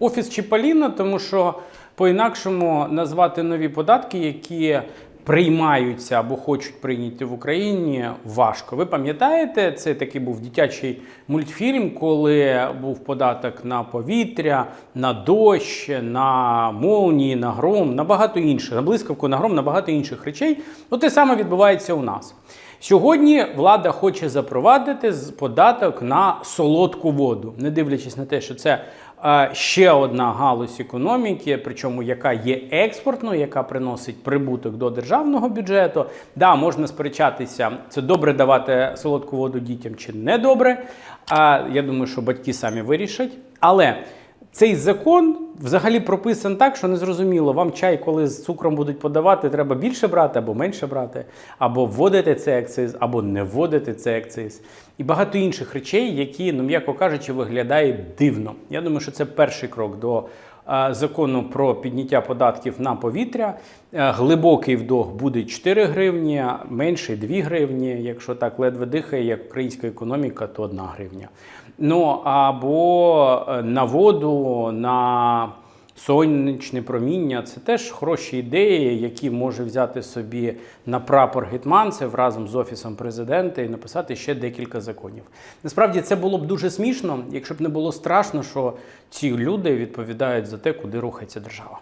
Офіс Чіпаліна, тому що по-інакшому назвати нові податки, які приймаються або хочуть прийняти в Україні, важко. Ви пам'ятаєте, це такий був дитячий мультфільм, коли був податок на повітря, на дощ, на молнії, на гром, на багато інших, на блискавку, на гром, на багато інших речей. Ну, те саме відбувається у нас. Сьогодні влада хоче запровадити податок на солодку воду, не дивлячись на те, що це е, ще одна галузь економіки, причому яка є експортною, яка приносить прибуток до державного бюджету. Да, можна сперечатися, це добре давати солодку воду дітям чи не добре. А я думаю, що батьки самі вирішать. Але цей закон взагалі прописан так, що незрозуміло, вам чай, коли з цукром будуть подавати, треба більше брати або менше брати, або вводити цей акциз, або не вводити цей акциз. І багато інших речей, які, ну м'яко кажучи, виглядають дивно. Я думаю, що це перший крок до закону про підняття податків на повітря. Е, Глибокий вдох буде 4 гривні, менший 2 гривні. Якщо так ледве дихає, як українська економіка, то 1 гривня. Ну або е, на воду, на сонячне проміння це теж хороші ідеї, які може взяти собі на прапор гетманцев разом з офісом президента і написати ще декілька законів. Насправді це було б дуже смішно, якщо б не було страшно, що ці люди відповідають за те, куди рухається держава.